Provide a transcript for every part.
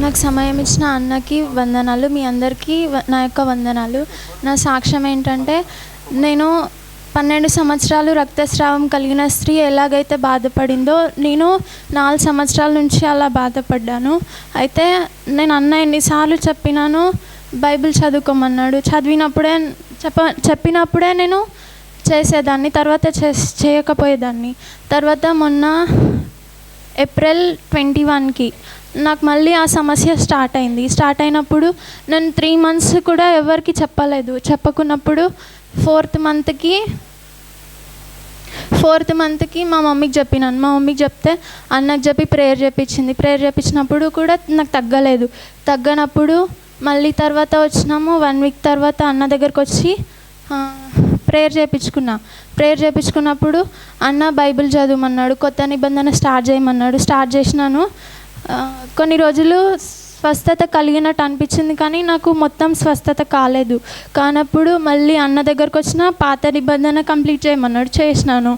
నాకు సమయం ఇచ్చిన అన్నకి వందనాలు మీ అందరికీ నా యొక్క వందనాలు. నా సాక్ష్యం ఏంటంటే నేను పన్నెండు సంవత్సరాలు రక్తస్రావం కలిగిన స్త్రీ ఎలాగైతే బాధపడిందో నేను నాలుగు సంవత్సరాల నుంచి అలా బాధపడ్డాను. అయితే నేను అన్న ఎన్నిసార్లు చెప్పినాను బైబిల్ చదువుకోమన్నాడు. చదివినప్పుడే చెప్ప చెప్పినప్పుడే నేను చేసేదాన్ని తర్వాత చేస్ చేయకపోయేదాన్ని. తర్వాత మొన్న ఏప్రిల్ ట్వంటీ వన్కి నాకు మళ్ళీ ఆ సమస్య స్టార్ట్ అయింది. స్టార్ట్ అయినప్పుడు నేను త్రీ మంత్స్ కూడా ఎవరికి చెప్పలేదు. చెప్పకున్నప్పుడు ఫోర్త్ మంత్కి ఫోర్త్ మంత్కి మా మమ్మీకి చెప్పినాను. మా మమ్మీకి చెప్తే అన్నకు చెప్పి ప్రేయర్ చేపించింది. ప్రేయర్ చేపించినప్పుడు కూడా నాకు తగ్గలేదు. తగ్గనప్పుడు మళ్ళీ తర్వాత వచ్చినాము. వన్ వీక్ తర్వాత అన్న దగ్గరకు వచ్చి ప్రేయర్ చేయించుకున్నా ప్రేయర్ చేయించుకున్నప్పుడు అన్న బైబిల్ చదవమన్నాడు. కొత్త నిబంధన స్టార్ట్ చేయమన్నాడు. స్టార్ట్ చేసినాను. కొన్ని రోజులు స్వస్థత కలిగినట్టు అనిపించింది కానీ నాకు మొత్తం స్వస్థత కాలేదు. కానప్పుడు మళ్ళీ అన్న దగ్గరకు వచ్చిన పాత నిబంధన కంప్లీట్ చేయమన్నాడు చేసినాను.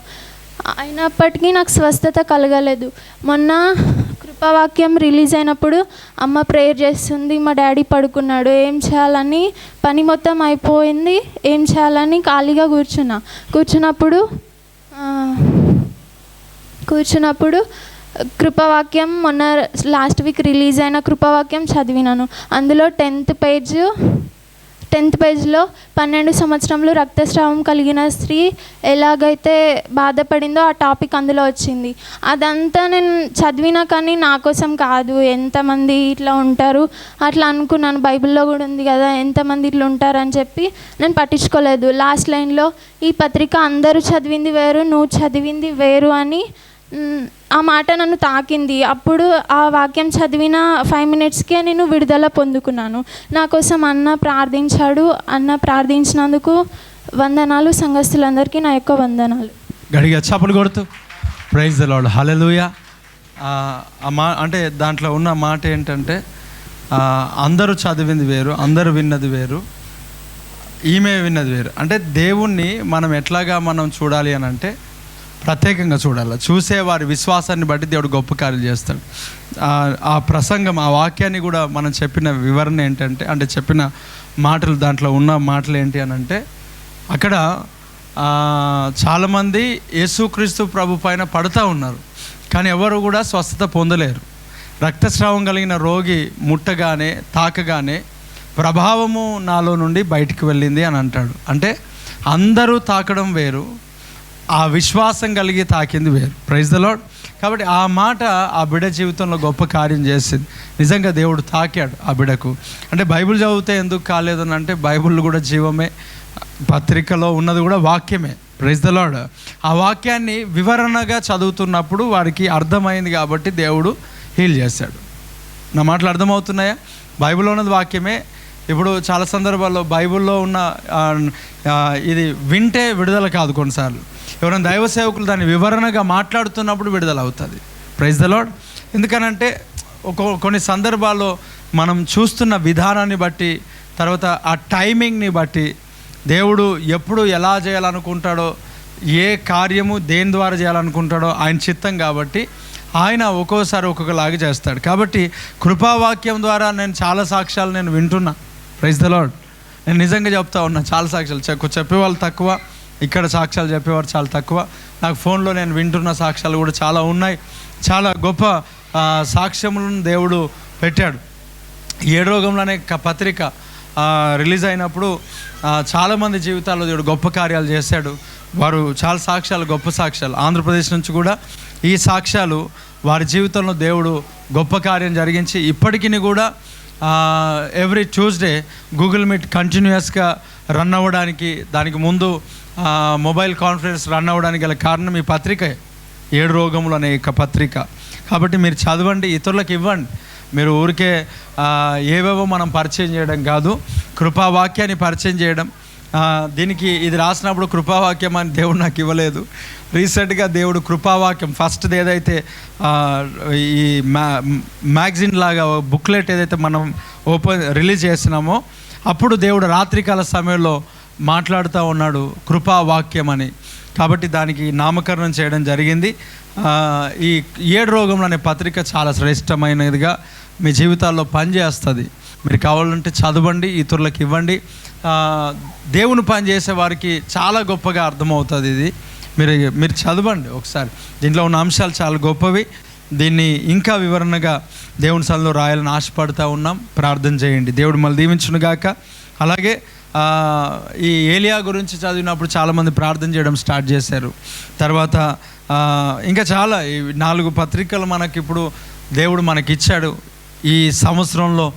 అయినప్పటికీ నాకు స్వస్థత కలగలేదు. మొన్న కృపావాక్యం రిలీజ్ అయినప్పుడు అమ్మ ప్రేయర్ చేస్తుంది మా డాడీ పడుకున్నాడు ఏం చేయాలని పని మొత్తం అయిపోయింది ఏం చేయాలని ఖాళీగా కూర్చున్నా. కూర్చున్నప్పుడు కూర్చున్నప్పుడు కృపవాక్యం మొన్న లాస్ట్ వీక్ రిలీజ్ అయిన కృపవాక్యం చదివినాను. అందులో టెన్త్ పేజ్ టెన్త్ పేజ్లో పన్నెండు సంవత్సరంలో రక్తస్రావం కలిగిన స్త్రీ ఎలాగైతే బాధపడిందో ఆ టాపిక్ అందులో వచ్చింది. అదంతా నేను చదివినా కానీ నా కోసం కాదు. ఎంతమంది ఇట్లా ఉంటారు? అట్లా అనుకున్నాను. బైబిల్లో కూడా ఉంది కదా ఎంతమంది ఇట్లా ఉంటారు అని చెప్పి నేను పట్టించుకోలేదు. లాస్ట్ లైన్లో ఈ పత్రిక అందరూ చదివింది వేరు నువ్వు చదివింది వేరు అని ఆ మాట నన్ను తాకింది. అప్పుడు ఆ వాక్యం చదివిన ఫైవ్ మినిట్స్కే నేను విడుదల పొందుకున్నాను. నా కోసం అన్న ప్రార్థించాడు. అన్న ప్రార్థించినందుకు వందనాలు సంఘస్థులందరికీ నా యొక్క వందనాలు. గడిగా చప్పుడు కొడుతూ ప్రైజ్ ద లాడ్ హలెలుయ మా అంటే దాంట్లో ఉన్న మాట ఏంటంటే అందరూ చదివింది వేరు అందరూ విన్నది వేరు ఈమె విన్నది వేరు. అంటే దేవుణ్ణి మనం ఎట్లాగా మనం చూడాలి అని అంటే ప్రత్యేకంగా చూడాలి. చూసే వారి విశ్వాసాన్ని బట్టి దేవుడు గొప్ప కార్యాలు చేస్తాడు. ఆ- ప్రసంగం ఆ వాక్యాన్ని కూడా మనం చెప్పిన వివరణ ఏంటంటే అంటే చెప్పిన మాటలు దాంట్లో ఉన్న మాటలు ఏంటి అని అంటే అక్కడ చాలామంది యేసుక్రీస్తు ప్రభు పైన పడుతూ ఉన్నారు. కానీ ఎవరు కూడా స్వస్థత పొందలేరు. రక్తస్రావం కలిగిన రోగి ముట్టగానే తాకగానే ప్రభావము నాలో నుండి బయటికి వెళ్ళింది అని అంటాడు. అంటే అందరూ తాకడం వేరు ఆ విశ్వాసం కలిగి తాకింది వేరు. ప్రైజ్ ద లాడ్ కాబట్టి ఆ మాట ఆ బిడ జీవితంలో గొప్ప కార్యం చేసింది. నిజంగా దేవుడు తాకాడు ఆ బిడకు. అంటే బైబిల్ చదివితే ఎందుకు కాలేదని అంటే బైబిల్ కూడా జీవమే. పత్రికలో ఉన్నది కూడా వాక్యమే. ప్రైజ్ ద లాడ్ ఆ వాక్యాన్ని వివరణగా చదువుతున్నప్పుడు వారికి అర్థమైంది కాబట్టి దేవుడు హీల్ చేశాడు. నా మాటలు అర్థమవుతున్నాయా? బైబిల్లో ఉన్నది వాక్యమే. ఇప్పుడు చాలా సందర్భాల్లో బైబిల్లో ఉన్న ఇది వింటే విడుదల కాదు కొన్నిసార్లు. ఎవరైనా దైవ సేవకులు దాన్ని వివరణగా మాట్లాడుతున్నప్పుడు విడుదల అవుతుంది. ప్రైజ్ ద లాడ్ ఎందుకనంటే ఒక కొన్ని సందర్భాల్లో మనం చూస్తున్న విధానాన్ని బట్టి తర్వాత ఆ టైమింగ్ని బట్టి దేవుడు ఎప్పుడు ఎలా చేయాలనుకుంటాడో ఏ కార్యము దేని ద్వారా చేయాలనుకుంటాడో ఆయన చిత్తం కాబట్టి ఆయన ఒక్కోసారి ఒక్కొక్కలాగా చేస్తాడు. కాబట్టి కృపావాక్యం ద్వారా నేను చాలా సాక్ష్యాలు నేను వింటున్నా. ప్రైజ్ ద లాడ్ నేను నిజంగా చెప్తా ఉన్నా చాలా సాక్ష్యాలు చె- చెప్పేవాళ్ళు తక్కువ ఇక్కడ సాక్ష్యాలు చెప్పేవారు చాలా తక్కువ. నాకు ఫోన్లో నేను వింటున్న సాక్ష్యాలు కూడా చాలా ఉన్నాయి. చాలా గొప్ప సాక్ష్యములను దేవుడు పెట్టాడు. ఏడు రోగంలోనే పత్రిక రిలీజ్ అయినప్పుడు చాలామంది జీవితాల్లో దేవుడు గొప్ప కార్యాలు చేశాడు. వారు చాలా సాక్ష్యాలు గొప్ప సాక్ష్యాలు. ఆంధ్రప్రదేశ్ నుంచి కూడా ఈ సాక్ష్యాలు వారి జీవితంలో దేవుడు గొప్ప కార్యం జరిగించి ఇప్పటికీ కూడా ఎవ్రీ ట్యూస్డే గూగుల్ మీట్ కంటిన్యూస్గా రన్ అవ్వడానికి దానికి ముందు మొబైల్ కాన్ఫరెన్స్ రన్ అవ్వడానికి గల కారణం ఈ పత్రికే. ఏడు రోగములు అనే ఒక పత్రిక. కాబట్టి మీరు చదవండి ఇతరులకు ఇవ్వండి. మీరు ఊరికే ఏవేవో మనం పరిచయం చేయడం కాదు కృపావాక్యాన్ని పరిచయం చేయడం దీనికి ఇది రాసినప్పుడు కృపావాక్యం అని దేవుడు నాకు ఇవ్వలేదు. రీసెంట్గా దేవుడు కృపావాక్యం ఫస్ట్ది ఏదైతే ఈ మ్యా మ్యాగజిన్ లాగా బుక్లెట్ ఏదైతే మనం ఓపెన్ రిలీజ్ చేసినామో అప్పుడు దేవుడు రాత్రికాల సమయంలో మాట్లాడుతూ ఉన్నాడు కృపావాక్యం అని. కాబట్టి దానికి నామకరణం చేయడం జరిగింది. ఈ ఏడు రోగంలో అనే పత్రిక చాలా శ్రేష్టమైనదిగా మీ జీవితాల్లో పనిచేస్తుంది. మీరు కావాలంటే చదవండి ఇతరులకు ఇవ్వండి. దేవుని పని చేసే వారికి చాలా గొప్పగా అర్థమవుతుంది ఇది. మీరు మీరు చదవండి ఒకసారి. దీంట్లో ఉన్న అంశాలు చాలా గొప్పవి. దీన్ని ఇంకా వివరణగా దేవుని సన్నిలో రాయాలని ఆశపడుతూ ఉన్నాం. ప్రార్థన చేయండి. దేవుడు మళ్ళీ దీవించును గాక. అలాగే ఈ ఏలియా గురించి చదివినప్పుడు చాలామంది ప్రార్థన చేయడం స్టార్ట్ చేశారు. తర్వాత ఇంకా చాలా ఈ నాలుగు పత్రికలు మనకి ఇప్పుడు దేవుడు మనకి ఇచ్చాడు ఈ సంవత్సరంలో